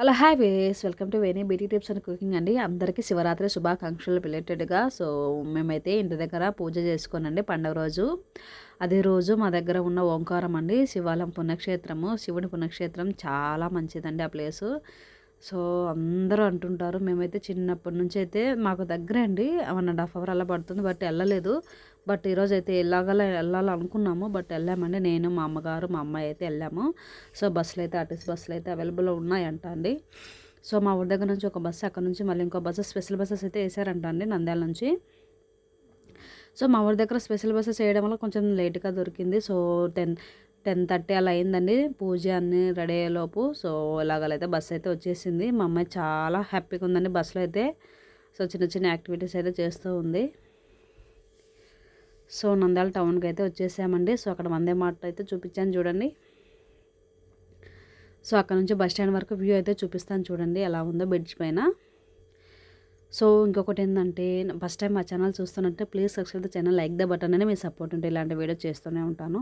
Hello hi ways welcome to Veni beauty tips and cooking అండి. అందరికీ శివరాత్రి శుభాకాంక్షలు రిలేటెడ్గా సో మేమైతే ఇంటి దగ్గర పూజ చేసుకోనండి పండుగ రోజు. అదే రోజు మా దగ్గర ఉన్న ఓంకారం అండి శివాలయం పుణ్యక్షేత్రము శివుని పుణ్యక్షేత్రం చాలా మంచిదండి ఆ ప్లేసు సో అందరూ అంటుంటారు. మేమైతే చిన్నప్పటి నుంచి అయితే మాకు దగ్గరే అండి. వన్ అండ్ హాఫ్ అవర్ అలా పడుతుంది. బట్ వెళ్ళలేదు. బట్ ఈరోజు అయితే ఎలాగలా వెళ్ళాలనుకున్నాము బట్ వెళ్ళామండి. నేను మా అమ్మగారు మా అమ్మాయి అయితే వెళ్ళాము. సో బస్సులు అయితే ఆర్టీసీ బస్సులు అయితే అవైలబుల్ ఉన్నాయంట అండి. సో మా ఊరి దగ్గర నుంచి ఒక బస్సు అక్కడ నుంచి మళ్ళీ ఇంకో బస్సు స్పెషల్ బస్సెస్ అయితే వేసారంట అండి నంద్యాల నుంచి. సో మా ఊరి దగ్గర స్పెషల్ బస్సెస్ వేయడం వల్ల కొంచెం లేట్గా దొరికింది. సో టెన్ టెన్ థర్టీ అలా అయిందండి. పూజ అన్నీ రెడీ అయ్యేలోపు సో ఇలాగలైతే బస్సు అయితే వచ్చేసింది. మా అమ్మాయి చాలా హ్యాపీగా ఉందండి బస్సులో అయితే. సో చిన్న చిన్న యాక్టివిటీస్ అయితే చేస్తూ ఉంది. సో నంద్యాల టౌన్కి అయితే వచ్చేసామండి. సో అక్కడ వందే మాట అయితే చూపించాను చూడండి. సో అక్కడ నుంచి బస్ స్టాండ్ వరకు వ్యూ అయితే చూపిస్తాను చూడండి ఎలా ఉందో బ్రిడ్జ్ పైన. సో ఇంకొకటి ఏంటంటే ఫస్ట్ టైం మా channel చూస్తున్నట్టే please subscribe the channel like the button అనే మీ సపోర్ట్ ఉంటే ఇలాంటి వీడియో చేస్తూనే ఉంటాను.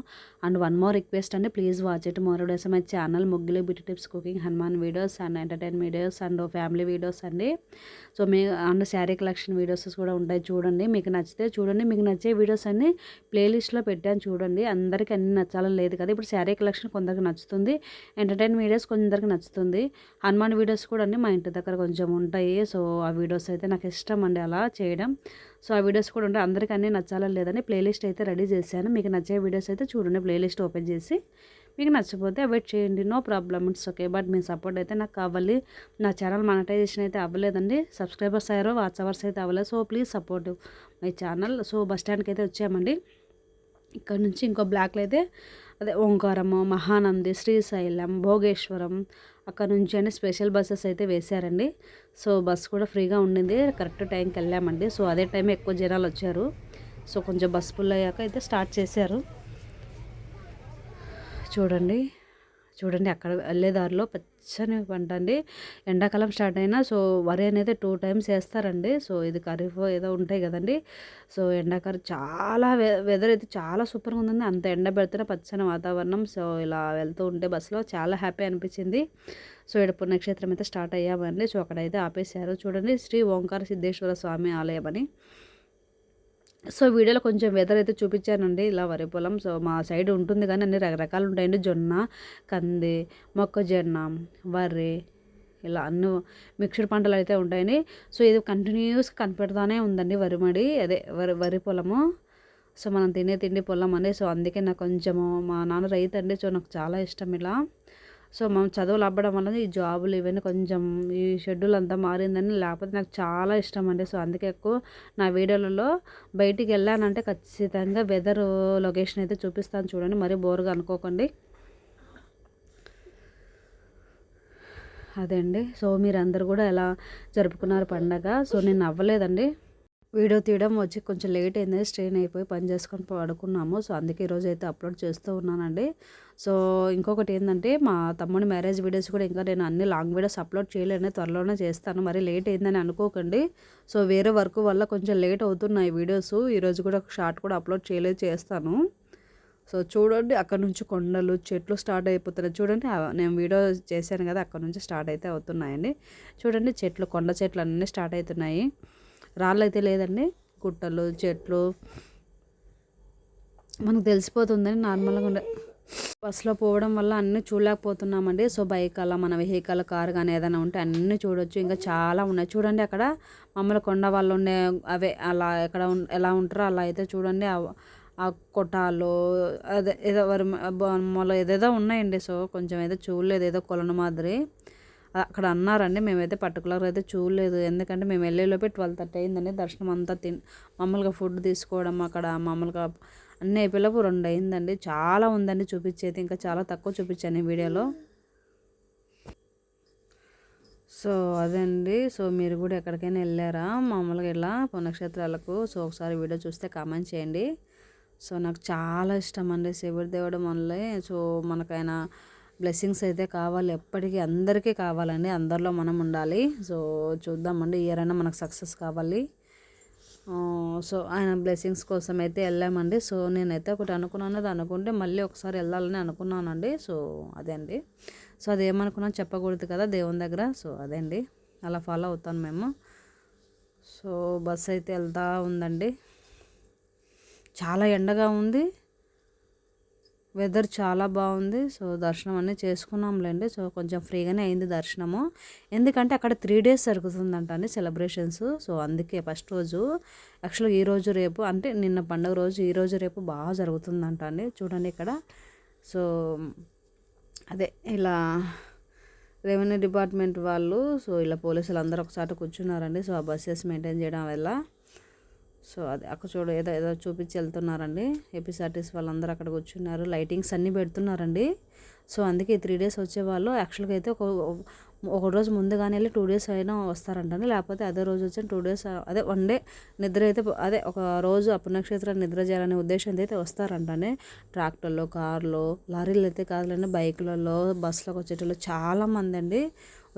అండ్ వన్ మోర్ రిక్వెస్ట్ అండి please watch it more days my channel ముగ్గులు bit tips cooking Hanuman videos and entertain videos and family videos అండి. So మీ అండ్ శారీ కలెక్షన్ వీడియోస్ కూడా ఉంటాయి చూడండి మీకు నచ్చితే చూడండి మీకు నచ్చే వీడియోస్ అన్ని ప్లేలిస్ట్లో పెట్టాను చూడండి. అందరికీ అన్ని నచ్చాలని లేదు కదా ఇప్పుడు శారీ కలెక్షన్ కొందరికి నచ్చుతుంది ఎంటర్టైన్ వీడియోస్ కొందరికి నచ్చుతుంది. హనుమాన్ వీడియోస్ కూడా అండి మా ఇంటి దగ్గర కొంచెం ఉంటాయి సో ఆ వీడియోస్ అయితే నాకు ఇష్టం అండి అలా చేయడం. సో ఆ వీడియోస్ కూడా ఉంటే అందరికీ అన్నీ నచ్చాలని లేదని ప్లేలిస్ట్ అయితే రెడీ చేశాను. మీకు నచ్చే వీడియోస్ అయితే చూడండి ప్లేలిస్ట్ ఓపెన్ చేసి. మీకు నచ్చిపోతే వెయిట్ చేయండి no problem it's okay. But me support అయితే నాకు కావాలి. నా ఛానల్ మానిటైజేషన్ అయితే అవ్వలేదండి. సబ్స్క్రైబర్స్ అయ్యారో వాచ్ అవర్స్ అయితే అవ్వలేదు so please support my channel. So bus స్టాండ్కి అయితే వచ్చామండి. ఇక్కడ నుంచి ఇంకో బ్లాక్లో అయితే అదే ఓంకారము మహానంది శ్రీశైలం భోగేశ్వరం అక్కడ నుంచి అని స్పెషల్ బస్సెస్ అయితే వేశారండి. సో బస్ కూడా ఫ్రీగా ఉండింది. కరెక్ట్ టైంకి వెళ్ళామండి. సో అదే టైం ఎక్కువ జనాలు వచ్చారు. సో కొంచెం బస్ ఫుల్ అయ్యాక అయితే స్టార్ట్ చేశారు. చూడండి. చూడండి అక్కడ వెళ్ళే దారిలో పచ్చని పంట అండి. ఎండాకాలం స్టార్ట్ అయినా సో వరి అనేది టూ టైమ్స్ వేస్తారండి. సో ఇది ఖరీఫ్ ఏదో ఉంటాయి కదండి. సో ఎండాకాలం చాలా వెదర్ అయితే చాలా సూపర్గా ఉందండి. అంత ఎండ పెడుతున్న పచ్చని వాతావరణం. సో ఇలా వెళ్తూ ఉంటే బస్సులో చాలా హ్యాపీ అనిపించింది. సో ఇక్కడ పుణ్యక్షేత్రం అయితే స్టార్ట్ అయ్యామండి. సో అక్కడైతే ఆపేశారు. చూడండి శ్రీ ఓంకార సిద్ధేశ్వర స్వామి ఆలయం అని. సో వీడియోలో కొంచెం వెదర్ అయితే చూపించానండి. ఇలా వరి పొలం సో మా సైడ్ ఉంటుంది కానీ అన్ని రకరకాలు ఉంటాయండి. జొన్న కంది మొక్కజొన్న వరి ఇలా అన్ని మిక్స్డ్ పంటలు అయితే ఉంటాయండి. సో ఇది కంటిన్యూస్ కనిపెడతానే ఉందండి వరి మడి. అదే వరి వరి పొలము. సో మనం తినే తిండి పొలం అని సో అందుకే నాకు కొంచెము మా నాన్న రైతు అండి. సో నాకు చాలా ఇష్టం ఇలా. సో మనం చదువులు అవ్వడం వల్ల ఈ జాబులు ఇవన్నీ కొంచెం ఈ షెడ్యూల్ అంతా మారిందని లేకపోతే నాకు చాలా ఇష్టం అండి. సో అందుకే ఎక్కువ నా వీడియోలలో బయటికి వెళ్ళానంటే ఖచ్చితంగా వెదర్ లొకేషన్ అయితే చూపిస్తాను చూడండి. మరీ బోర్గా అనుకోకండి. అదే అండి. సో మీరందరూ కూడా ఎలా జరుపుకున్నారు పండగ? సో నేను అవ్వలేదండి వీడియో తీయడం వచ్చి కొంచెం లేట్ అయింది. స్ట్రెయిన్ అయిపోయి పని చేసుకొని పడుకున్నాము. సో అందుకే ఈరోజు అయితే అప్లోడ్ చేస్తూ ఉన్నానండి. సో ఇంకొకటి ఏంటంటే మా తమ్ముడి మ్యారేజ్ వీడియోస్ కూడా ఇంకా నేను అన్ని లాంగ్ వీడియోస్ అప్లోడ్ చేయలేని. త్వరలోనే చేస్తాను. మరి లేట్ అయిందని అనుకోకండి. సో వేరే వర్క్ వల్ల కొంచెం లేట్ అవుతున్నాయి వీడియోస్. ఈరోజు కూడా ఒక షార్ట్ కూడా అప్లోడ్ చేయలేదు చేస్తాను. సో చూడండి అక్కడ నుంచి కొండలు చెట్లు స్టార్ట్ అయిపోతున్నాయి. చూడండి నేను వీడియో చేశాను కదా అక్కడ నుంచి స్టార్ట్ అయితే అవుతున్నాయండి. చూడండి చెట్లు కొండ చెట్లు అన్నీ స్టార్ట్ అవుతున్నాయి. రాళ్ళు అయితే లేదండి. గుట్టలు చెట్లు. మనకు తెలిసిపోతుందని నార్మల్గా ఉండే. బస్సులో పోవడం వల్ల అన్నీ చూడలేకపోతున్నామండి. సో బైక్ అలా మన వెహికల్ కార్ కానీ ఏదైనా ఉంటే అన్నీ చూడొచ్చు. ఇంకా చాలా ఉన్నాయి. చూడండి అక్కడ మమ్మల్ని కొండ వాళ్ళు ఉండే అవే అలా ఎక్కడ ఎలా ఉంటారో అలా అయితే చూడండి. ఆ కొట్టాలు అదే ఏదో వరి బొమ్మలు ఏదేదో ఉన్నాయండి. సో కొంచెం ఏదో చూడలేదు. ఏదో కొలను మాదిరి. అక్కడ అన్నారండి మేమైతే పర్టికులర్గా అయితే చూడలేదు. ఎందుకంటే మేము వెళ్ళేలోపే ట్వెల్వ్ థర్టీ అయిందండి దర్శనం అంతా తిన్ మామూలుగా ఫుడ్ తీసుకోవడం అక్కడ మామూలుగా అన్నీ అయిపోయేలోపు రెండు అయిందండి. చాలా ఉందండి చూపించేది ఇంకా చాలా తక్కువ చూపించాను ఈ వీడియోలో. సో అదండి సో మీరు కూడా ఎక్కడికైనా వెళ్ళారా? మామూలుగా ఇలా పుణ్యక్షేత్రాలకు. సో ఒకసారి వీడియో చూస్తే కామెంట్ చేయండి. సో నాకు చాలా ఇష్టం అండి శివుడి దేవుడు మనలే సో మనకైనా బ్లెస్సింగ్స్ అయితే కావాలి ఎప్పటికీ అందరికీ కావాలండి. అందరిలో మనం ఉండాలి. సో చూద్దామండి ఇయర్ అయినా మనకు సక్సెస్ కావాలి. సో ఆయన బ్లెస్సింగ్స్ కోసం అయితే వెళ్ళామండి. సో నేనైతే ఒకటి అనుకున్నాను. అది అనుకుంటే మళ్ళీ ఒకసారి వెళ్ళాలని అనుకున్నానండి. సో అదే అండి. సో అది ఏమనుకున్నా చెప్పకూడదు కదా దేవుని దగ్గర. సో అదే అండి. అలా ఫాలో అవుతాను మేము. సో బస్ అయితే వెళ్తూ ఉందండి. చాలా ఎండగా ఉంది. వెదర్ చాలా బాగుంది. సో దర్శనం అన్నీ చేసుకున్నాంలేండి. సో కొంచెం ఫ్రీగానే అయింది దర్శనము. ఎందుకంటే అక్కడ త్రీ డేస్ జరుగుతుందంట అండి సెలబ్రేషన్స్ సో అందుకే ఫస్ట్ రోజు యాక్చువల్గా ఈ రోజు రేపు అంటే నిన్న పండుగ రోజు ఈ రోజు రేపు బాగా జరుగుతుందంట అండి. చూడండి ఇక్కడ. సో అదే ఇలా రెవెన్యూ డిపార్ట్మెంట్ వాళ్ళు సో ఇలా పోలీసులు అందరూ ఒకసారి కూర్చున్నారండి. సో ఆ బస్సెస్ మెయింటైన్ చేయడం వల్ల. సో అది అక్కడ చూడ ఏదో ఏదో చూపించి వెళ్తున్నారండి. ఎపిసార్టీస్ వాళ్ళందరూ అక్కడ కూర్చున్నారు. లైటింగ్స్ అన్నీ పెడుతున్నారండి. సో అందుకే త్రీ డేస్ వచ్చేవాళ్ళు. యాక్చువల్గా అయితే ఒక ఒక రోజు ముందుగానే వెళ్ళి టూ డేస్ అయినా వస్తారంటండి. లేకపోతే అదే రోజు వచ్చిన టూ డేస్ అదే వన్ డే నిద్ర అయితే అదే ఒక రోజు అపనక్షేత్రాన్ని నిద్ర చేయాలనే ఉద్దేశంతో అయితే వస్తారంటండి. ట్రాక్టర్లో కార్లో లారీలు అయితే కాదులండి. బైకులలో బస్సులకు వచ్చేటోళ్ళు చాలామంది అండి.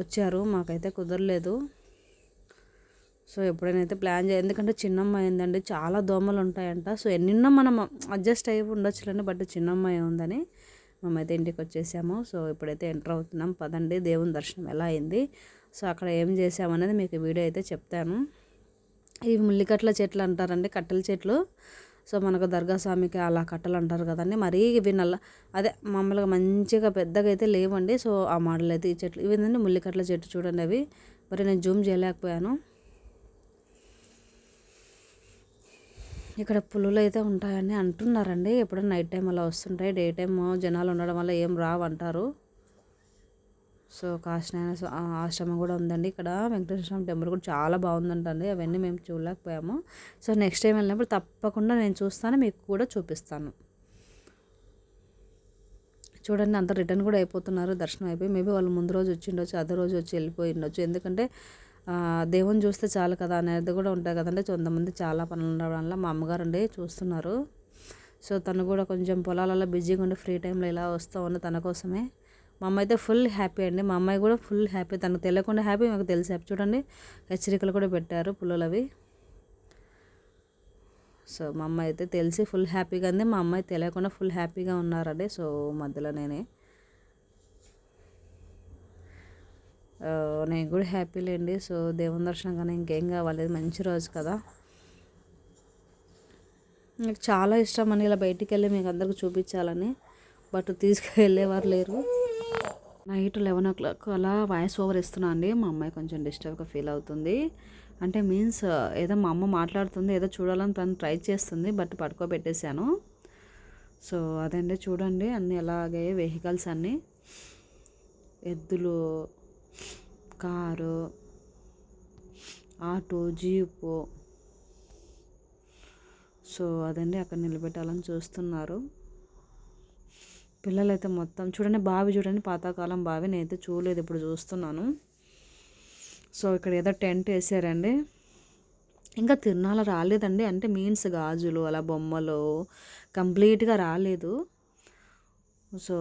వచ్చారు. మాకైతే కుదరలేదు. సో ఎప్పుడైనా అయితే ప్లాన్ చేయాలి ఎందుకంటే చిన్నమ్మాయి ఉందండి చాలా దోమలు ఉంటాయంట సో ఎన్నిన్నో మనం అడ్జస్ట్ అయ్యి ఉండొచ్చులేండి బట్ చిన్నమ్మాయి ఉందని మేమైతే ఇంటికి వచ్చేసాము. సో ఇప్పుడైతే ఎంటర్ అవుతున్నాం. పదండి దేవుని దర్శనం ఎలా అయింది? సో అక్కడ ఏం చేసామనేది మీకు వీడియో అయితే చెప్తాను. ఇవి ముల్లికట్ల చెట్లు అంటారండి కట్టెల చెట్లు. సో మనకు దర్గా స్వామికి అలా కట్టలు అంటారు కదండి. మరీ ఇవి నల్ల అదే మామూలుగా మంచిగా పెద్దగా అయితే లేవండి. సో ఆ మోడల్ అయితే ఈ చెట్లు ఇవి ఏంటంటే ముల్లికట్ల చెట్టు చూడండి అవి. మరి నేను జూమ్ చేయలేకపోయాను. ఇక్కడ పులులు అయితే ఉంటాయని అంటున్నారండి. ఎప్పుడు నైట్ టైం అలా వస్తుంటాయి డే టైం జనాలు ఉండడం వల్ల ఏం రావు అంటారు సో కాశీనారాయణ ఆశ్రమం కూడా ఉందండి ఇక్కడ. వెంకటేశ్వర స్వామి టెంపుల్ కూడా చాలా బాగుందంటండి. అవన్నీ మేము చూడలేకపోయాము. సో నెక్స్ట్ టైం వెళ్ళినప్పుడు తప్పకుండా నేను చూస్తాను మీకు కూడా చూపిస్తాను. చూడండి అంత రిటర్న్ కూడా అయిపోతున్నారు. దర్శనం అయిపోయి మేబీ వాళ్ళు ముందు రోజు వచ్చి ఉండొచ్చు అదే రోజు వచ్చి వెళ్ళిపోయి ఉండొచ్చు. ఎందుకంటే దేవుని చూస్తే చాలు కదా అనేది కూడా ఉంటాయి కదండి. కొంతమంది చాలా పనులు ఉండడం వల్ల మా అమ్మగారు ఉండి చూస్తున్నారు. సో తను కూడా కొంచెం పొలాలలో బిజీగా ఉండి ఫ్రీ టైంలో ఇలా వస్తూ ఉంది తన కోసమే. మా అమ్మ అయితే ఫుల్ హ్యాపీ అండి. మా అమ్మాయి కూడా ఫుల్ హ్యాపీ. తనకు తెలియకుండా హ్యాపీ మాకు తెలిసి హ్యాపీ చూడండి. హెచ్చరికలు కూడా పెట్టారు పుల్లలవి సో మా అమ్మాయి అయితే తెలిసి ఫుల్ హ్యాపీగా ఉంది. మా అమ్మాయి తెలియకుండా ఫుల్ హ్యాపీగా ఉన్నారండి. సో మధ్యలో నేనే నేను కూడా హ్యాపీ లేండి. సో దేవుని దర్శనం కానీ ఇంకేం కావాలేదు మంచి రోజు కదా. నాకు చాలా ఇష్టం అని ఇలా బయటికి వెళ్ళి మీకు అందరికి చూపించాలని. బట్ తీసుకువెళ్ళేవారు లేరు. నైట్ లెవెన్ ఓ క్లాక్ అలా వాయిస్ ఓవర్ ఇస్తున్నా అండి. మా అమ్మాయి కొంచెం డిస్టర్బ్గా ఫీల్ అవుతుంది. అంటే మీన్స్ ఏదో మా అమ్మ మాట్లాడుతుంది ఏదో చూడాలని తను ట్రై చేస్తుంది బట్ పడుకోబెట్టేశాను. సో అదండి చూడండి అన్నీ ఎలాగే వెహికల్స్ అన్నీ. ఎద్దులు కారు ఆటో జీపు. సో అదండి అక్కడ నిలబెట్టాలని చూస్తున్నారు. పిల్లలైతే మొత్తం చూడండి బావి చూడండి పాతకాలం బావి. నేనైతే చూడలేదు ఇప్పుడు చూస్తున్నాను. సో ఇక్కడ ఏదో టెంట్ వేసారండి. ఇంకా తిరునాళ్ళ రాలేదండి. అంటే మీన్స్ గాజులు అలా బొమ్మలు కంప్లీట్గా రాలేదు. So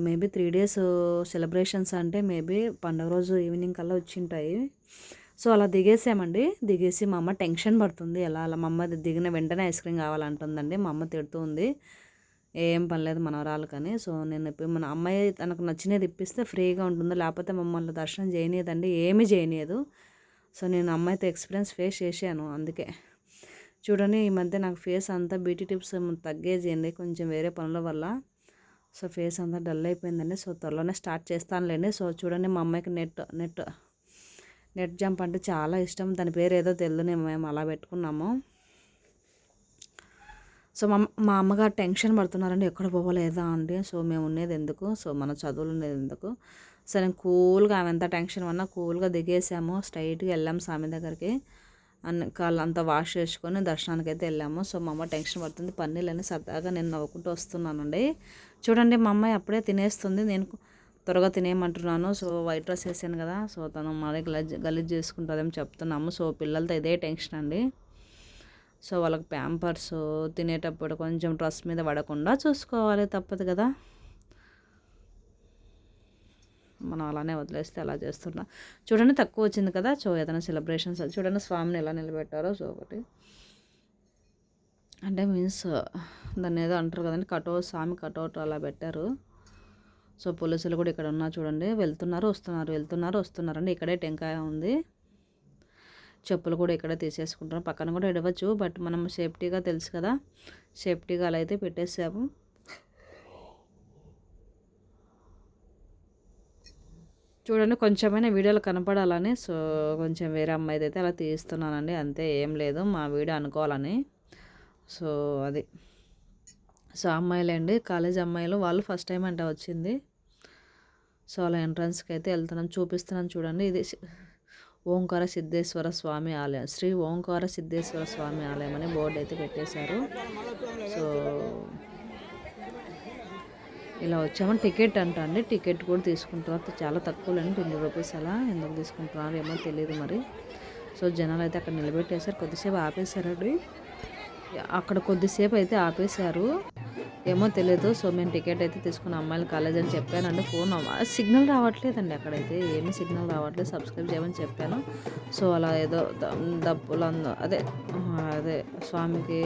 maybe three days celebrations అంటే మేబీ పండుగ రోజు ఈవినింగ్ కల్లా వచ్చింటాయి. సో అలా దిగేసామండి. దిగేసి మా అమ్మ టెన్షన్ పడుతుంది. ఎలా అలా మా అమ్మ దిగిన వెంటనే ఐస్ క్రీమ్ కావాలంటుందండి. మా అమ్మ తిడుతుంది ఏం పనిలేదు మనవరాలు కానీ సో నేను మన అమ్మాయి తనకు నచ్చినది ఇప్పిస్తే ఫ్రీగా ఉంటుంది. లేకపోతే మమ్మల్ని దర్శనం చేయనీయదండి. ఏమీ చేయనీయదు. సో నేను అమ్మాయితో ఎక్స్పీరియన్స్ ఫేస్ చేశాను. అందుకే. చూడండి ఈ మధ్య నాకు ఫేస్ అంతా బ్యూటీ టిప్స్ తగ్గేసేయండి కొంచెం వేరే పనుల వల్ల. సో ఫేస్ అంతా డల్ అయిపోయిందండి. సో త్వరలోనే స్టార్ట్ చేస్తానులేండి. సో చూడండి మా అమ్మాయికి నెట్ నెట్ నెట్ జంప్ అంటే చాలా ఇష్టం. దాని పేరు ఏదో తెలియదు మేము అలా పెట్టుకున్నాము. సో మా మా అమ్మగారు టెన్షన్ పడుతున్నారండి. ఎక్కడ పోవలేదా అండి? సో మేము ఉండేది ఎందుకు? సో మన చదువులు ఉండేది ఎందుకు? సరే కూల్గా ఆమె ఎంత టెన్షన్ ఉన్నా కూల్గా దిగేసాము. స్ట్రైట్గా వెళ్ళాము స్వామి దగ్గరికి. అన్ని కాళ్ళు అంతా వాష్ చేసుకొని దర్శనానికి అయితే వెళ్ళాము. సో మా అమ్మ టెన్షన్ పడుతుంది. పన్నీళ్ళని సరదాగా నేను నవ్వుకుంటూ వస్తున్నానండి. చూడండి మా అమ్మాయి అప్పుడే తినేస్తుంది. నేను త్వరగా తినేయమంటున్నాను. సో వైట్ డ్రెస్ వేసాను కదా. సో తను మళ్ళీ గలీజ్ గలీజ్ చేసుకుంటుందేమో చెప్తున్నాము. సో పిల్లలతో ఇదే టెన్షన్ అండి. సో వాళ్ళకి ప్యాంపర్స్ తినేటప్పుడు కొంచెం డ్రెస్ మీద పడకుండా చూసుకోవాలి. తప్పదు కదా. మనం అలానే వదిలేస్తే అలా చేస్తున్నా. చూడండి తక్కువ వచ్చింది కదా. సో ఏదైనా సెలబ్రేషన్స్ చూడండి స్వామిని ఎలా నిలబెట్టారో. సో ఒకటి. అంటే మీన్స్ దాన్ని ఏదో అంటారు కదండి కటౌట్ స్వామి కటౌట్ అలా పెట్టారు. సో పోలీసులు కూడా ఇక్కడ ఉన్నారు చూడండి వెళ్తున్నారు వస్తున్నారు వెళ్తున్నారు వస్తున్నారు అండి ఇక్కడే టెంకాయ ఉంది. చెప్పులు కూడా ఇక్కడే తీసేసుకుంటాం పక్కన కూడా ఇడవచ్చు బట్ మనం సేఫ్టీగా తెలుసు కదా సేఫ్టీగా అలా అయితే పెట్టేసాము. చూడండి కొంచెమైనా వీడియోలు కనపడాలని సో కొంచెం వేరే అమ్మాయిది అయితే అలా తీస్తున్నానండి. అంతే ఏం లేదు మా వీడియో అనుకోవాలని. సో అది. సో అమ్మాయిలండి కాలేజ్ అమ్మాయిలు వాళ్ళు ఫస్ట్ టైం అంట వచ్చింది. సో అలా ఎంట్రన్స్కి అయితే వెళ్తున్నాం చూపిస్తున్నాను చూడండి. ఇది ఓంకార సిద్ధేశ్వర స్వామి ఆలయం శ్రీ ఓంకార సిద్ధేశ్వర స్వామి ఆలయం అని బోర్డు అయితే పెట్టేశారు. సో ఇలా వచ్చామని టికెట్ అంట అండి టికెట్ కూడా తీసుకుంటున్నారు. చాలా తక్కువలేండి ట్వంటీ రూపీస్ అలా ఎందుకు తీసుకుంటున్నారు ఏమో తెలియదు మరి. సో జనాలు అయితే అక్కడ నిలబెట్టేశారు కొద్దిసేపు ఆపేశారండి. అక్కడ కొద్దిసేపు అయితే ఆపేశారు. ఏమో తెలియదు సో మేము టికెట్ అయితే తీసుకున్న అమ్మాయిలు కాలేజ్ అని చెప్పానండి ఫోన్ సిగ్నల్ రావట్లేదండి అక్కడైతే ఏమి సిగ్నల్ రావట్లేదు. సబ్స్క్రైబ్ చేయమని చెప్పాను. సో అలా ఏదో డబ్బులు అంద అదే అదే స్వామికి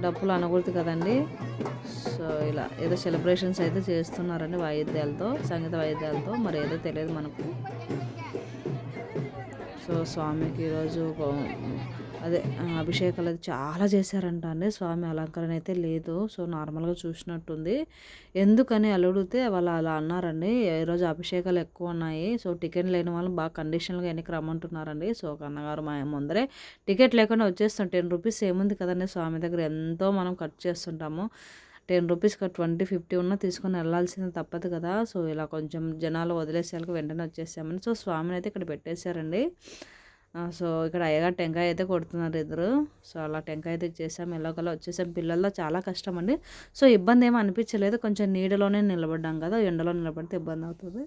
డబ్బులు అనకూడదు కదండి. సో ఇలా ఏదో సెలబ్రేషన్స్ అయితే చేస్తున్నారండి వాయిద్యాలతో సంగీత వాయిద్యాలతో. మరి ఏదో తెలియదు మనకు. సో స్వామికి ఈరోజు అదే అభిషేకాలు అది చాలా చేశారంట అండి. స్వామి అలంకరణ అయితే లేదు. సో నార్మల్గా చూసినట్టుంది. ఎందుకని అలుడితే వాళ్ళు అలా అన్నారండి. ఈరోజు అభిషేకాలు ఎక్కువ ఉన్నాయి. సో టికెట్ లేని వాళ్ళు బాగా కండిషన్గా ఎన్నికి రమ్మంటున్నారండి సో అన్నగారు మా ముందరే టికెట్ లేకుండా వచ్చేస్తాం. టెన్ రూపీస్ ఏముంది కదండి స్వామి దగ్గర? ఎంతో మనం కట్ చేస్తుంటాము. టెన్ రూపీస్కి ట్వంటీ ఫిఫ్టీ ఉన్న తీసుకొని వెళ్ళాల్సింది తప్పదు కదా. సో ఇలా కొంచెం జనాలు వదిలేసేయాలకు వెంటనే వచ్చేసామని. సో స్వామిని అయితే ఇక్కడ పెట్టేశారండి. సో ఇక్కడ అయ్యగారు టెంకాయ అయితే కొడుతున్నారు ఇద్దరు. సో అలా టెంకాయ అయితే ఎల్లో కలర్ వచ్చేసాం. పిల్లల్లో చాలా కష్టం అండి. సో ఇబ్బంది ఏమీ అనిపించలేదు. కొంచెం నీడలోనే నిలబడ్డాం కదా. ఎండలో నిలబడితే ఇబ్బంది అవుతుంది.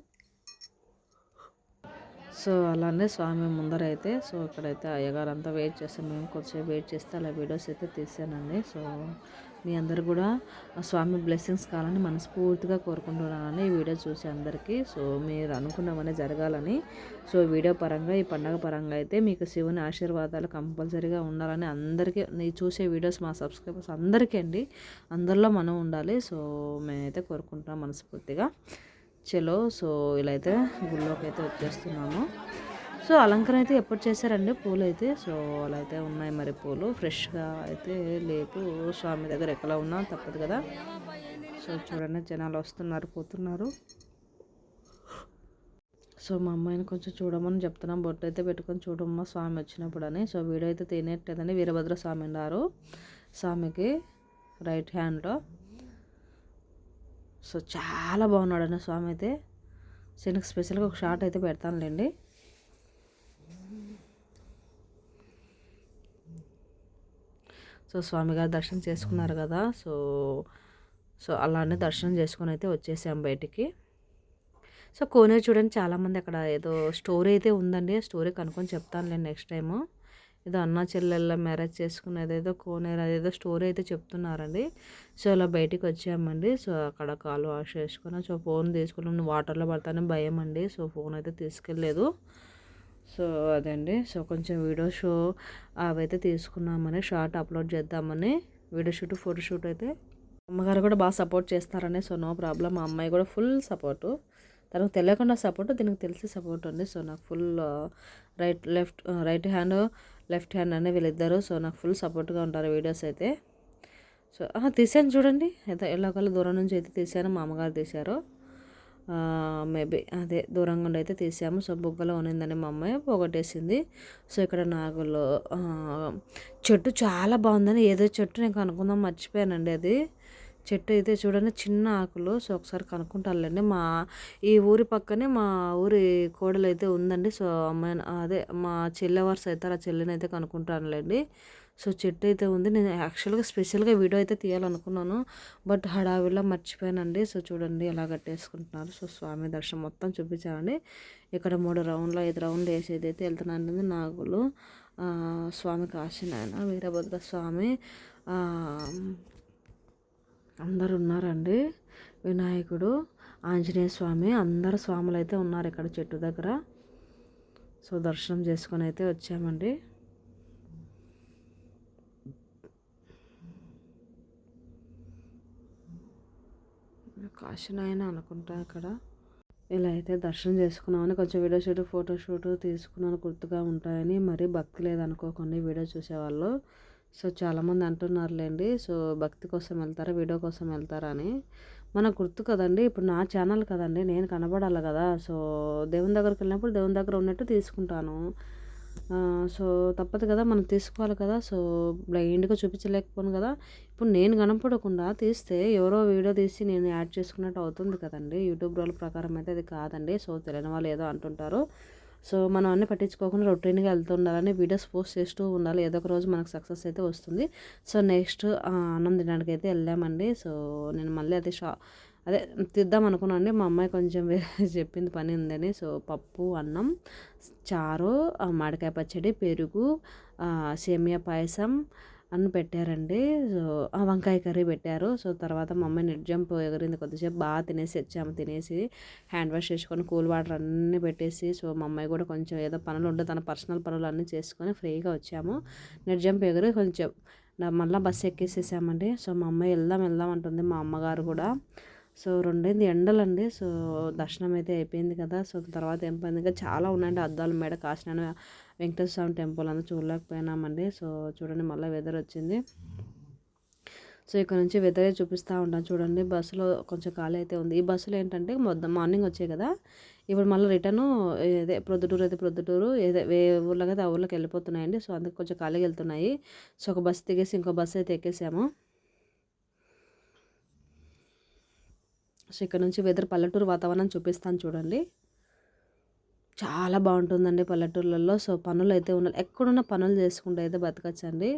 సో అలానే స్వామి ముందర అయితే. సో ఇక్కడైతే అయ్యగారు అంతా వెయిట్ చేస్తాం మేము కొద్దిసేపు వెయిట్ చేస్తే అలా వీడియోస్ అయితే తీసానండి. సో మీ అందరు కూడా స్వామి బ్లెస్సింగ్స్ కావాలని మనస్ఫూర్తిగా కోరుకుంటున్నానని ఈ వీడియో చూసి అందరికీ. సో మీరు అనుకున్నవన్నీ జరగాలని. సో వీడియో పరంగా ఈ పండగ పరంగా అయితే మీకు శివుని ఆశీర్వాదాలు కంపల్సరీగా ఉండాలని అందరికీ నీ చూసే వీడియోస్ మా సబ్స్క్రైబర్స్ అందరికీ అండి. అందరిలో మనం ఉండాలి. సో మేమైతే కోరుకుంటున్నాం మనస్ఫూర్తిగా. చలో సో ఇలా అయితే గుళ్ళోకి అయితే వచ్చేస్తున్నాము. సో అలంకరణ అయితే ఎప్పుడు చేశారండి పూలు అయితే? సో అలా అయితే ఉన్నాయి మరి పూలు. ఫ్రెష్గా అయితే లేపు స్వామి దగ్గర ఎక్కడ ఉన్నా తప్పదు కదా. సో చూడండి జనాలు వస్తున్నారు పోతున్నారు. సో మా అమ్మాయిని కొంచెం చూడమని చెప్తున్నాం. బొట్టు అయితే పెట్టుకొని చూడమ్మ స్వామి వచ్చినప్పుడు అని సో వీడియో అయితే తినేట్టేదండి వీరభద్ర స్వామి ఉన్నారు. స్వామికి రైట్ హ్యాండ్లో. సో చాలా బాగున్నాడు స్వామి అయితే. సో స్పెషల్గా ఒక షార్ట్ అయితే పెడతానులేండి. సో స్వామిగారు దర్శనం చేసుకున్నారు కదా సో సో అలానే దర్శనం చేసుకొని అయితే వచ్చేసాం బయటికి. సో కోనేరు చూడండి చాలామంది అక్కడ ఏదో స్టోరీ అయితే ఉందండి స్టోరీ కనుక్కొని చెప్తాను నేను నెక్స్ట్ టైము. ఏదో అన్న చెల్లెళ్ళ మ్యారేజ్ చేసుకునేది ఏదో కోనేరు అదేదో స్టోరీ అయితే చెప్తున్నారండి. సో అలా బయటికి వచ్చామండి సో అక్కడ కాలు వాష్ చేసుకుని సో ఫోన్ తీసుకున్నాం వాటర్లో పడతానే భయం అండి సో ఫోన్ అయితే తీసుకెళ్ళలేదు. సో అదండి. సో కొంచెం వీడియో షో అవైతే తీసుకున్నామని షార్ట్ అప్లోడ్ చేద్దామని వీడియో షూట్ ఫోటో షూట్ అయితే అమ్మగారు కూడా బాగా సపోర్ట్ చేస్తారని సో నో ప్రాబ్లం మా అమ్మాయి కూడా ఫుల్ సపోర్టు. తనకు తెలియకుండా సపోర్ట్ దీనికి తెలిసి సపోర్ట్ ఉంది. సో నాకు full right left right hand left hand అనే వీళ్ళిద్దరు సో నాకు ఫుల్ సపోర్ట్గా ఉంటారు వీడియోస్ అయితే. సో తీసాను చూడండి. అయితే ఎలాగోలా దూరం నుంచి అయితే తీసాను మా అమ్మగారు తీశారు. మేబీ అదే దూరంగా ఉండి అయితే తీసాము. సో బుగ్గలో ఉన్నిందని మా అమ్మాయి పోగొట్టేసింది. సో ఇక్కడ నాగులు చెట్టు చాలా బాగుందని ఏదో చెట్టు నేను కనుక్కుందాం మర్చిపోయానండి అది. చెట్టు అయితే చూడండి చిన్న ఆకులు. సో ఒకసారి కనుక్కుంటానులేండి. మా ఈ ఊరి పక్కనే మా ఊరి కోడలు అయితే ఉందండి. సో అమ్మాయి అదే మా చెల్లెవర్స్ అయితే ఆ చెల్లెని అయితే కనుక్కుంటానులేండి. సో చెట్టు అయితే ఉంది. నేను యాక్చువల్గా స్పెషల్గా వీడియో అయితే తీయాలనుకున్నాను. బట్ హడావిడిలో మర్చిపోయానండి. సో చూడండి ఎలా కట్టేసుకుంటున్నారు. సో స్వామి దర్శనం మొత్తం చూపించాలండి ఇక్కడ మూడు రౌండ్లు ఐదు రౌండ్లు వేసేది అయితే వెళ్తున్నాను నాగులు. స్వామి కాశీనాయన వీరభద్ర స్వామి అందరు ఉన్నారండి. వినాయకుడు ఆంజనేయ స్వామి అందరు స్వాములు అయితే ఉన్నారు ఇక్కడ చెట్టు దగ్గర. సో దర్శనం చేసుకొని అయితే వచ్చామండి. కాశీనాయన అనుకుంటా అక్కడ. ఇలా అయితే దర్శనం చేసుకున్నామని కొంచెం వీడియో షూట్ ఫోటో షూట్ తీసుకున్నాను గుర్తుగా ఉంటాయని. మరీ భక్తి లేదనుకోకండి వీడియో చూసేవాళ్ళు. సో చాలామంది అంటున్నారులేండి సో భక్తి కోసం వెళ్తారా వీడియో కోసం వెళ్తారా అని. మన గుర్తు కదండి ఇప్పుడు నా ఛానల్ కదండి నేను కనబడాలి కదా. సో దేవుని దగ్గరికి వెళ్ళినప్పుడు దేవుని దగ్గర ఉన్నట్టు తీసుకుంటాను. సో తప్పదు కదా మనం తీసుకోవాలి కదా. సో బ్లైండ్గా చూపించలేకపోను కదా. ఇప్పుడు నేను కనపడకుండా తీస్తే ఎవరో వీడియో తీసి నేను యాడ్ చేసుకున్నట్టు అవుతుంది కదండి. యూట్యూబ్ రోల్ ప్రకారం అయితే అది కాదండి. సో తెలియని వాళ్ళు ఏదో అంటుంటారు. సో మనం అన్నీ పట్టించుకోకుండా రొటీన్గా వెళ్తుండాలని వీడియోస్ పోస్ట్ చేస్తూ ఉండాలి. ఏదో ఒక రోజు మనకు సక్సెస్ అయితే వస్తుంది. సో నెక్స్ట్ అన్నం తినడానికి అయితే వెళ్ళామండి. సో నేను మళ్ళీ అది షా అదే తిద్దాం అనుకున్నాను మా అమ్మాయి కొంచెం వేరే చెప్పింది పని ఉందని. సో పప్పు అన్నం చారు మామిడికాయ పచ్చడి పెరుగు సేమియా పాయసం అన్ను పెట్టారండి. సో ఆ, వంకాయ కర్రీ పెట్టారు. సో తర్వాత మా అమ్మాయి నెట్ జంప్ ఎగిరింది కొద్దిసేపు. బాగా తినేసి వచ్చాము. తినేసి హ్యాండ్ వాష్ చేసుకొని కూల్ వాటర్ అన్నీ పెట్టేసి సో మా అమ్మాయి కూడా కొంచెం ఏదో పనులు ఉంటే తన పర్సనల్ పనులు అన్నీ చేసుకొని ఫ్రీగా వచ్చాము. నెట్ జంప్ ఎగిరి కొంచెం మళ్ళీ బస్సు ఎక్కేసేసామండి. సో మా అమ్మాయి వెళ్దాం వెళ్దాం అంటుంది మా అమ్మగారు కూడా. సో రెండైంది ఎండలండి. సో దర్శనం అయితే అయిపోయింది కదా. సో తర్వాత ఏం పోయింది ఇంకా చాలా ఉన్నాయండి. అద్దాల మేడ కాసినాను. వెంకటేశ్వర స్వామి టెంపుల్ అంతా చూడలేకపోయినామండి. సో చూడండి మళ్ళీ వెదర్ వచ్చింది. సో ఇక్కడ నుంచి వెదరే చూపిస్తూ ఉంటాను చూడండి. బస్సులో కొంచెం ఖాళీ అయితే ఉంది. ఈ బస్సులో ఏంటంటే మొత్తం మార్నింగ్ వచ్చాయి కదా. ఇప్పుడు మళ్ళీ రిటర్న్ ఏదే ప్రొద్దుటూరు అయితే ప్రొద్దుటూరు ఏదే ఏ ఊర్లోకి అయితే ఆ ఊర్లోకి వెళ్ళిపోతున్నాయండి. సో అందుకు కొంచెం ఖాళీగా వెళ్తున్నాయి. సో ఒక బస్సు దిగేసి ఇంకో బస్సు అయితే ఎక్కేసాము. సో ఇక్కడ నుంచి వెదర్ పల్లెటూరు వాతావరణం చూపిస్తాను చూడండి. చాలా బాగుంటుందండి పల్లెటూర్లలో. సో పనులు అయితే ఉండాలి ఎక్కడున్న పనులు చేసుకుంటే అయితే బతకచ్చండి.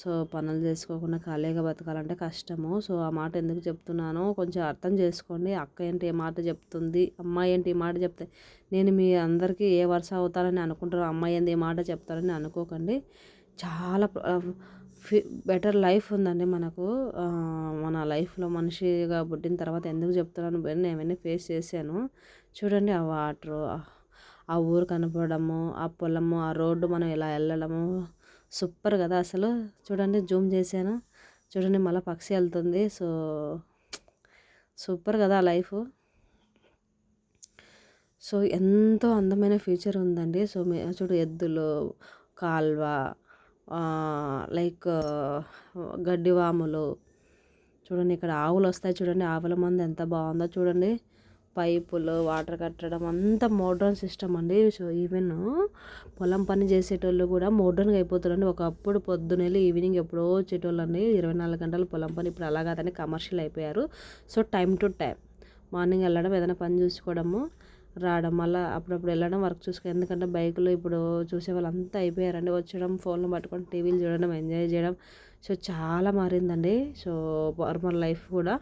సో పనులు చేసుకోకుండా ఖాళీగా బతకాలంటే కష్టము. సో ఆ మాట ఎందుకు చెప్తున్నానో కొంచెం అర్థం చేసుకోండి. అక్క ఏంటి ఏ మాట చెప్తుంది? అమ్మాయి ఏంటి ఈ మాట చెప్తే నేను మీ అందరికీ ఏ వరుస అవుతారని అనుకుంటారో అమ్మాయి ఏంది ఏ మాట చెప్తారని అనుకోకండి. చాలా బెటర్ లైఫ్ ఉందండి మనకు. మన లైఫ్లో మనిషిగా పుట్టిన తర్వాత ఎందుకు చెప్తున్నాను నేను అవన్నీ ఫేస్ చేశాను. చూడండి ఆ వాటరు ఆ ఊరు కనపడము ఆ పొలము ఆ రోడ్డు మనం ఇలా వెళ్ళడము సూపర్ కదా అసలు. చూడండి జూమ్ చేశాను. చూడండి మళ్ళీ పక్షి వెళ్తుంది సో సూపర్ కదా ఆ లైఫ్. సో ఎంతో అందమైన ఫ్యూచర్ ఉందండి. సో మే చూడు ఎద్దులు కాల్వ లైక్ గడ్డివాములు చూడండి ఇక్కడ ఆవులు వస్తాయి చూడండి. ఆవుల మంది ఎంత బాగుందో చూడండి. పైపులు వాటర్ కట్టడం అంతా మోడ్రన్ సిస్టమ్ అండి. సో ఈవెన్ పొలం పని చేసేటోళ్ళు కూడా మోడ్రన్గా అయిపోతారండి. ఒకప్పుడు పొద్దునేళ్ళు ఈవినింగ్ ఎప్పుడో వచ్చేటోళ్ళు అండి ఇరవై నాలుగు గంటలు పొలం పని. ఇప్పుడు అలా కమర్షియల్ అయిపోయారు. So time to time morning వెళ్ళడం ఏదైనా పని చూసుకోవడము. రావడం మళ్ళీ అప్పుడప్పుడు వెళ్ళడం వర్క్ చూసుకో. ఎందుకంటే బైకులు ఇప్పుడు చూసే వాళ్ళు అంతా అయిపోయారండి. వచ్చడం ఫోన్లు పట్టుకొని టీవీలు చూడడం ఎంజాయ్ చేయడం. సో చాలా మారిందండి. సో నార్మల్ లైఫ్ కూడా.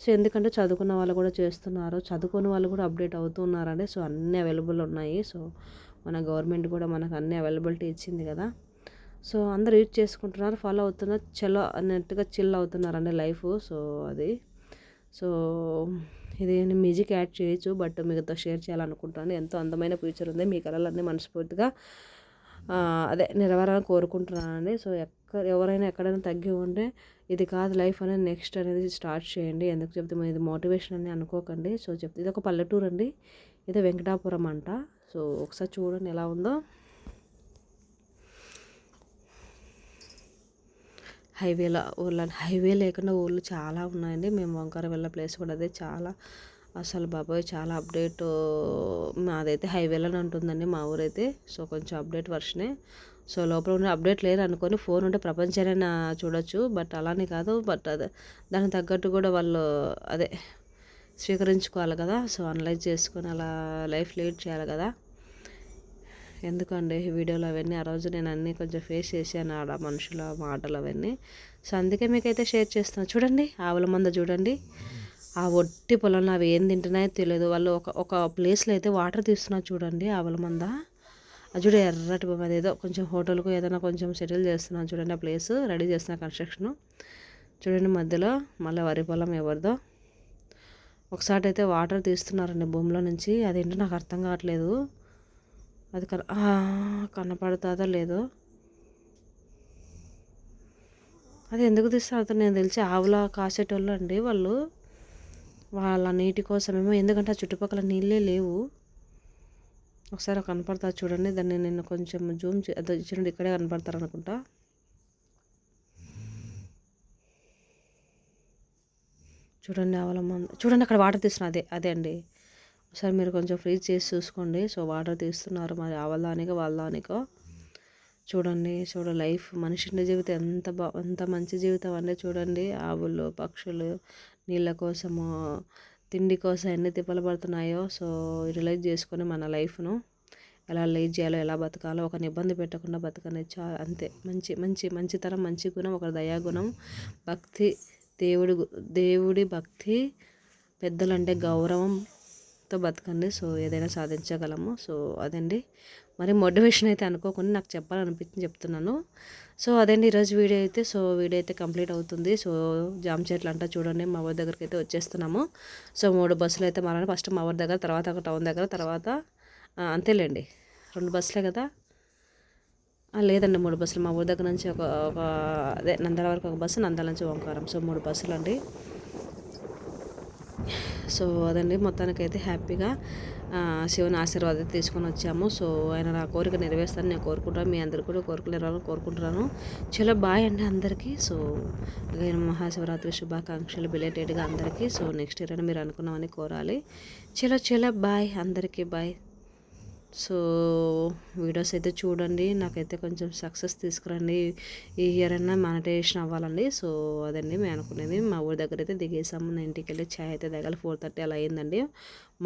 సో ఎందుకంటే చదువుకున్న వాళ్ళు కూడా చేస్తున్నారు. చదువుకున్న వాళ్ళు కూడా అప్డేట్ అవుతున్నారండి సో అన్నీ అవైలబుల్ ఉన్నాయి. సో మన గవర్నమెంట్ కూడా మనకు అన్ని అవైలబిలిటీ ఇచ్చింది కదా. సో అందరు యూజ్ చేసుకుంటున్నారు ఫాలో అవుతున్నారు చలో అన్నట్టుగా చిల్ అవుతున్నారండి లైఫ్. సో అది. సో ఇది నేను మ్యూజిక్ యాడ్ చేయొచ్చు బట్ మీతో షేర్ చేయాలనుకుంటున్నాను. ఎంతో అందమైన ఫ్యూచర్ ఉంది. మీ కళలన్నీ మనస్ఫూర్తిగా అదే నెరవేరాలని కోరుకుంటున్నానండి. సో ఎక్కడ ఎవరైనా ఎక్కడైనా తగ్గి ఉంటే ఇది కాదు లైఫ్ అనేది నెక్స్ట్ అనేది స్టార్ట్ చేయండి. ఎందుకు చెప్తే ఇది మోటివేషన్ అని అనుకోకండి. సో చెప్తే ఇది ఒక పల్లెటూరు అండి ఇది వెంకటాపురం అంట. సో ఒకసారి చూడండి ఎలా ఉందో. హైవేలో ఊర్లో హైవే లేకుండా ఊర్లు చాలా ఉన్నాయండి. మేము వంకర వెళ్ళే ప్లేస్ కూడా అదే చాలా. అసలు బాబాయ్ చాలా అప్డేట్. మాదైతే హైవేలోనే ఉంటుందండి మా ఊరైతే. సో కొంచెం అప్డేట్ వర్షనే. సో లోపల ఉన్న అప్డేట్ లేరు అనుకొని ఫోన్ ఉంటే ప్రపంచాన్ని చూడొచ్చు. బట్ అలానే కాదు. బట్ అదే దానికి తగ్గట్టు కూడా వాళ్ళు అదే స్వీకరించుకోవాలి కదా. సో అనలైజ్ చేసుకొని అలా లైఫ్ లీడ్ చేయాలి కదా. ఎందుకండి వీడియోలు అవన్నీ? ఆ రోజు నేను అన్నీ కొంచెం ఫేస్ చేశాను ఆడ మనుషుల మాటలు అవన్నీ. సో అందుకే మీకైతే షేర్ చేస్తున్నాను చూడండి ఆవుల మంద చూడండి. ఆ ఒట్టి పొలంలో అవి ఏం తింటున్నాయో తెలియదు వాళ్ళు ఒక ఒక ప్లేస్లో అయితే వాటర్ తీస్తున్నారు చూడండి ఆవుల మంద. అది చూడ ఎర్రటి బొమ్మ ఏదో కొంచెం హోటల్కు ఏదైనా కొంచెం సెటిల్ చేస్తున్నాను చూడండి ఆ ప్లేస్ రెడీ చేస్తున్నా కన్స్ట్రక్షన్ చూడండి మధ్యలో మళ్ళీ వరి పొలం ఎవరిదో. ఒకసారి అయితే వాటర్ తీస్తున్నారండి భూమిలో నుంచి. అదేంటో నాకు అర్థం కావట్లేదు. అది కన కనపడుతుందో లేదో. అది ఎందుకు తీస్తారు నేను తెలిసి ఆవుల కాసేటోళ్ళు అండి వాళ్ళు. వాళ్ళ నీటి కోసమేమో ఎందుకంటే ఆ చుట్టుపక్కల నీళ్ళే లేవు. ఒకసారి కనపడతా చూడండి దాన్ని నేను కొంచెం జూమ్ చే చూడండి ఇక్కడే కనపడతారు అనుకుంటా. చూడండి ఆవలమ్మ చూడండి అక్కడ వాటర్ తీసిన అదే అదే అండి. ఒకసారి మీరు కొంచెం ఫ్రీజ్ చేసి చూసుకోండి. సో వాటర్ తీస్తున్నారు. మరి అవలానికో వాళ్ళదానికో చూడండి చూడ లైఫ్. మనిషి జీవితం ఎంత బా ఎంత మంచి జీవితం అంటే చూడండి. ఆవులు పక్షులు నీళ్ళ కోసము తిండి కోసం ఎన్ని తిప్పలు పడుతున్నాయో. సో రిలైజ్ చేసుకొని మన లైఫ్ను ఎలా లీడ్ చేయాలో ఎలా బతకాలో ఒకరిని ఇబ్బంది పెట్టకుండా బతకనే చా అంతే. మంచి మంచి మంచితనం మంచి గుణం ఒక దయాగుణం. భక్తి దేవుడి దేవుడి భక్తి పెద్దలంటే గౌరవం తో బతకండి. సో ఏదైనా సాధించగలము. సో అదండి. మరి మోటివేషన్ అయితే అనుకోకుండా నాకు చెప్పాలనిపించింది చెప్తున్నాను. సో అదండి ఈరోజు వీడియో అయితే. సో వీడియో అయితే కంప్లీట్ అవుతుంది. సో జామ చెట్లు అంటా చూడండి. మా ఊరి దగ్గరికి అయితే వచ్చేస్తున్నాము. సో మూడు బస్సులు అయితే మారాలి. ఫస్ట్ మా ఊరి దగ్గర తర్వాత ఒక టౌన్ దగ్గర తర్వాత అంతేలేండి. రెండు బస్సులే కదా? లేదండి. మూడు బస్సులు. మా ఊరి దగ్గర నుంచి ఒక ఒక అదే నందాల వరకు ఒక బస్సు నందాల నుంచి ఓంకారం. సో మూడు బస్సులు అండి సో అదండి. మొత్తానికైతే హ్యాపీగా శివుని ఆశీర్వాదం తీసుకొని వచ్చాము. సో ఆయన నా కోరిక నెరవేరుస్తాను నేను కోరుకుంటాను. మీ అందరు కూడా కోరికలు నెరవేరాలని కోరుకుంటున్నాను. చాలా బాయ్ అండి అందరికీ. సో నేను మహాశివరాత్రి శుభాకాంక్షలు బిలేటెడ్గా అందరికీ. సో నెక్స్ట్ ఇయర్ అని మీరు అనుకున్నామని కోరాలి. చాలా చాలా బాయ్ అందరికీ. బాయ్. సో వీడియోస్ అయితే చూడండి. నాకైతే కొంచెం సక్సెస్ తీసుకురండి. ఈ ఇయర్ అయినా మానిటైజేషన్ అవ్వాలండి. సో అదండి మేము అనుకునేది. మా ఊరి దగ్గర అయితే దిగేసాము. నేను ఇంటికి వెళ్ళి ఛాయ్ అయితే దిగాలి ఫోర్ థర్టీ అలా అయిందండి.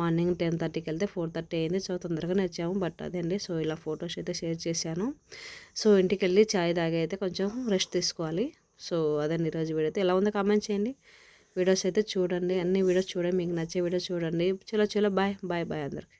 మార్నింగ్ టెన్ థర్టీకి వెళ్తే ఫోర్ థర్టీ అయింది. సో తొందరగానే వచ్చాము బట్ అదండి సో ఇలా ఫొటోస్ అయితే షేర్ చేశాను. సో ఇంటికి వెళ్ళి ఛాయ్ తాగి అయితే కొంచెం రెస్ట్ తీసుకోవాలి. సో అదండి ఈరోజు వీడియో అయితే. ఎలా ఉందో కామెంట్ చేయండి. వీడియోస్ అయితే చూడండి. అన్ని వీడియోస్ చూడండి. మీకు నచ్చే వీడియోస్ చూడండి. చలో చలో. బాయ్. బాయ్ బాయ్ అందరికి.